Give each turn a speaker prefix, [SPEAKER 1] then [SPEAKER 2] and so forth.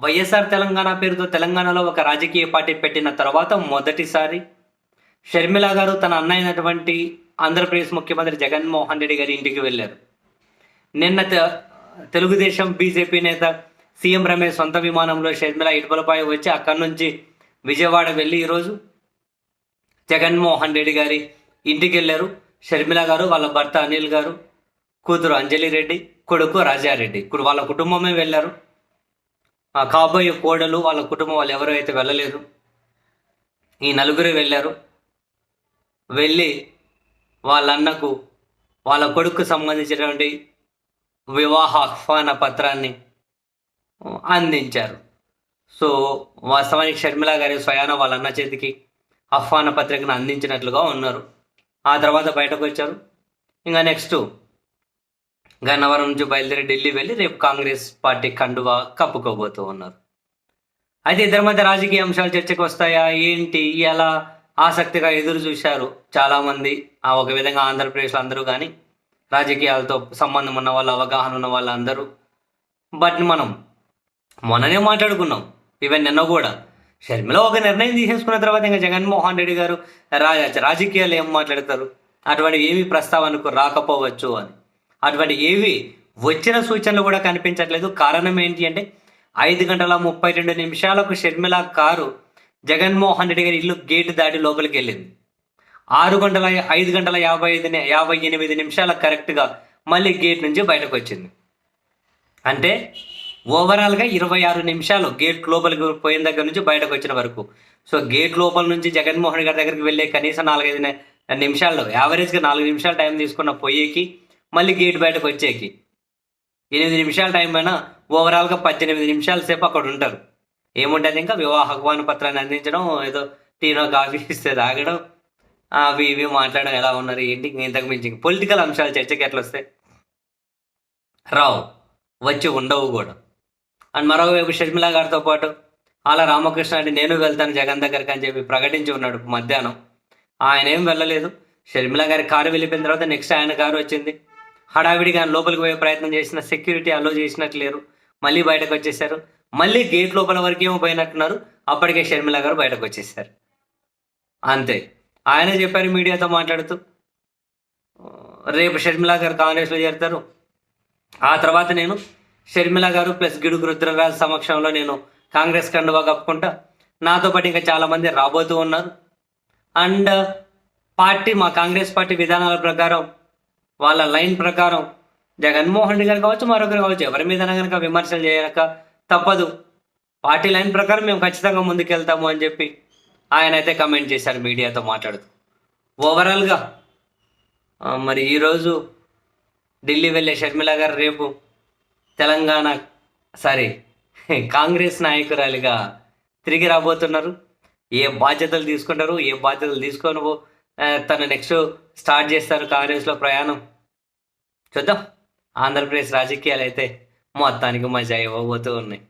[SPEAKER 1] వైఎస్ఆర్ తెలంగాణ పేరుతో తెలంగాణలో ఒక రాజకీయ పార్టీ పెట్టిన తర్వాత మొదటిసారి షర్మిల గారు తన అన్న అయినటువంటి ఆంధ్రప్రదేశ్ ముఖ్యమంత్రి జగన్మోహన్ రెడ్డి గారి ఇంటికి వెళ్ళారు. నిన్న తెలుగుదేశం బీజేపీ నేత సీఎం రమేష్ సొంత విమానంలో షర్మిల ఇటుపలపై వచ్చి అక్కడి నుంచి విజయవాడ వెళ్ళి ఈరోజు జగన్మోహన్ రెడ్డి గారి ఇంటికి వెళ్ళారు షర్మిల గారు వాళ్ళ భర్త అనిల్ గారు కూతురు అంజలి రెడ్డి కొడుకు రాజారెడ్డి ఇప్పుడు వాళ్ళ కుటుంబమే వెళ్ళారు. కాబోయే కోడలు వాళ్ళ కుటుంబం వాళ్ళు ఎవరు అయితే వెళ్ళలేదు. ఈ నలుగురు వెళ్ళారు. వెళ్ళి వాళ్ళ అన్నకు వాళ్ళ కొడుకు సంబంధించినటువంటి వివాహ ఆహ్వాన పత్రాన్ని అందించారు. సో వాస్తవానికి షర్మిల గారి స్వయాన వాళ్ళ అన్న చేతికి ఆహ్వాన పత్రికను అందించినట్లుగా ఉన్నారు. ఆ తర్వాత బయటకు వచ్చారు. ఇంకా నెక్స్ట్ గన్నవరం నుంచి బయలుదేరి ఢిల్లీ వెళ్ళి రేపు కాంగ్రెస్ పార్టీ కండువా కప్పుకోబోతూ ఉన్నారు. అయితే ఇద్దరి మధ్య రాజకీయ అంశాలు చర్చకు వస్తాయా? ఏంటి? ఎలా ఆసక్తిగా ఎదురు చూశారు చాలామంది? ఆ ఒక విధంగా ఆంధ్రప్రదేశ్లో అందరూ కానీ రాజకీయాలతో సంబంధం ఉన్న వాళ్ళు అవగాహన ఉన్న వాళ్ళందరూ బట్ మనం మొన్ననే మాట్లాడుకున్నాం. ఈవెన్ నిన్న కూడా. షర్మిల ఒక నిర్ణయం తీసేసుకున్న తర్వాత ఇంకా జగన్మోహన్ రెడ్డి గారు రాజకీయాలు ఏం మాట్లాడతారు? అటువంటి ఏమి ప్రస్తావనకు రాకపోవచ్చు అని. అటువంటి ఏవి వచ్చిన సూచనలు కూడా కనిపించట్లేదు. కారణం ఏంటి అంటే ఐదు గంటల ముప్పై రెండు నిమిషాలకు షర్మిల కారు జగన్మోహన్ రెడ్డి గారి ఇల్లు గేటు దాటి లోపలికి వెళ్ళింది. ఆరు గంటల ఐదు గంటల యాభై ఐదు యాభై ఎనిమిది నిమిషాలకు కరెక్ట్గా మళ్ళీ గేట్ నుంచి బయటకు వచ్చింది. అంటే ఓవరాల్గా ఇరవై ఆరు నిమిషాలు గేట్ లోపలికి పోయిన దగ్గర నుంచి బయటకు వచ్చిన వరకు. సో గేట్ లోపల నుంచి జగన్మోహన్ గారి దగ్గరికి వెళ్ళే కనీసం నాలుగైదు నిమిషాల్లో యావరేజ్గా నాలుగు నిమిషాలు టైం తీసుకున్న పోయేకి మళ్ళీ గేట్ బయటకు వచ్చేకి. ఎనిమిది నిమిషాల టైం అయినా ఓవరాల్గా పద్దెనిమిది నిమిషాల సేపు అక్కడ ఉంటారు. ఏముంటుంది ఇంకా వివాహ ఆహ్వాన పత్రాన్ని అందించడం ఏదో టీనో కాఫీ ఇస్తే తాగడం అవి ఇవి మాట్లాడడం ఎలా ఉన్నారు ఏంటి ఇంతకు మించి పొలిటికల్ అంశాలు చర్చకి ఎట్లా వస్తాయి? రావు వచ్చి ఉండవు కూడా. అండ్ మరోవైపు షర్మిల గారితో పాటు అలా రామకృష్ణ అంటే నేను వెళ్తాను జగన్ దగ్గరికి అని చెప్పి ప్రకటించి ఉన్నాడు మధ్యాహ్నం. ఆయన ఏం వెళ్ళలేదు. షర్మిల గారి కారు వెళ్ళిపోయిన తర్వాత నెక్స్ట్ ఆయన కారు వచ్చింది. హడావిడిగా లోపలికి పోయే ప్రయత్నం చేసిన సెక్యూరిటీ అలో చేసినట్టు లేరు. మళ్ళీ బయటకు వచ్చేసారు మళ్ళీ గేట్ లోపల వరకేమో పోయినట్టున్నారు. అప్పటికే షర్మిల గారు బయటకు వచ్చేసారు అంతే. ఆయన చెప్పారు మీడియాతో మాట్లాడుతూ రేపు షర్మిల గారు కాంగ్రెస్లో చేరుతారు. ఆ తర్వాత నేను షర్మిల గారు ప్లస్ గిడుగు రుద్రరాజు సమక్షంలో నేను కాంగ్రెస్ కండువా కప్పుకుంటా. నాతో పాటు ఇంకా చాలామంది రాబోతూ ఉన్నారు. అండ్ పార్టీ మా కాంగ్రెస్ పార్టీ విధానాల ప్రకారం వాళ్ళ లైన్ ప్రకారం జగన్మోహన్ రెడ్డి గారు కావచ్చు మరొకరు కావచ్చు ఎవరి మీద కనుక విమర్శలు చేయక తప్పదు. పార్టీ లైన్ ప్రకారం మేము ఖచ్చితంగా ముందుకెళ్తాము అని చెప్పి ఆయన అయితే కమెంట్ చేశారు మీడియాతో మాట్లాడుతూ. ఓవరాల్గా మరి ఈరోజు ఢిల్లీ వెళ్ళే షర్మిల గారు రేపు తెలంగాణ సారీ కాంగ్రెస్ నాయకురాలిగా తిరిగి రాబోతున్నారు. ఏ బాధ్యతలు తీసుకుంటారు ఏ బాధ్యతలు తీసుకొని పో- తను నెక్స్ట్ స్టార్ట్ చేస్తారు కాంగ్రెస్లో ప్రయాణం. చూద్దాం. ఆంధ్రప్రదేశ్ రాజకీయాలు అయితే మొత్తానికి మజా ఇవ్వబోతూ ఉన్నాయి.